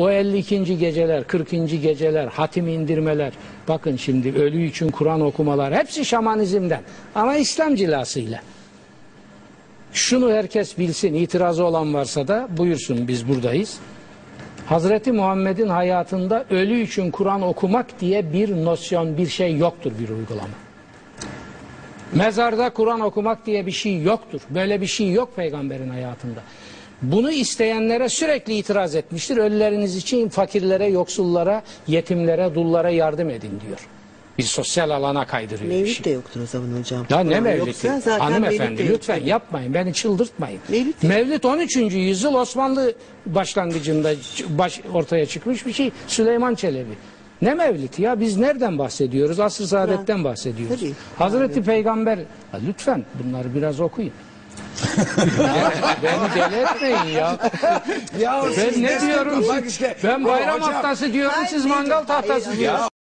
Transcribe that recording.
O 52. geceler, 40. geceler, hatim indirmeler, bakın şimdi ölü için Kur'an okumalar hepsi şamanizmden ama İslam cilasıyla. Şunu herkes bilsin, itirazı olan varsa da buyursun biz buradayız. Hazreti Muhammed'in hayatında ölü için Kur'an okumak diye bir nosyon, bir şey yoktur bir uygulama. Mezarda Kur'an okumak diye bir şey yoktur. Böyle bir şey yok peygamberin hayatında. Bunu isteyenlere sürekli itiraz etmiştir. Ölüleriniz için fakirlere, yoksullara, yetimlere, dullara yardım edin diyor. Bir sosyal alana kaydırıyor Mevlüt işi. de yoktur o zaman hocam. Ya ne Hanımefendi Mevlüt de lütfen yoktur. yapmayın. Beni çıldırtmayın. Mevlüt Mevlid, de- 13. yüzyıl Osmanlı başlangıcında baş, ortaya çıkmış bir şey. Süleyman Çelebi. Ne mevlidi ya? Biz nereden bahsediyoruz? Asr-ı Saadet'ten bahsediyoruz. Tabii. Hazreti Peygamber... Lütfen bunları biraz okuyun. Beni deli etmeyin ya. Ya Ben ne diyorum? Bak işte. Ben bayram Hocam, haftası diyorum siz mangal tahtası diyorsunuz.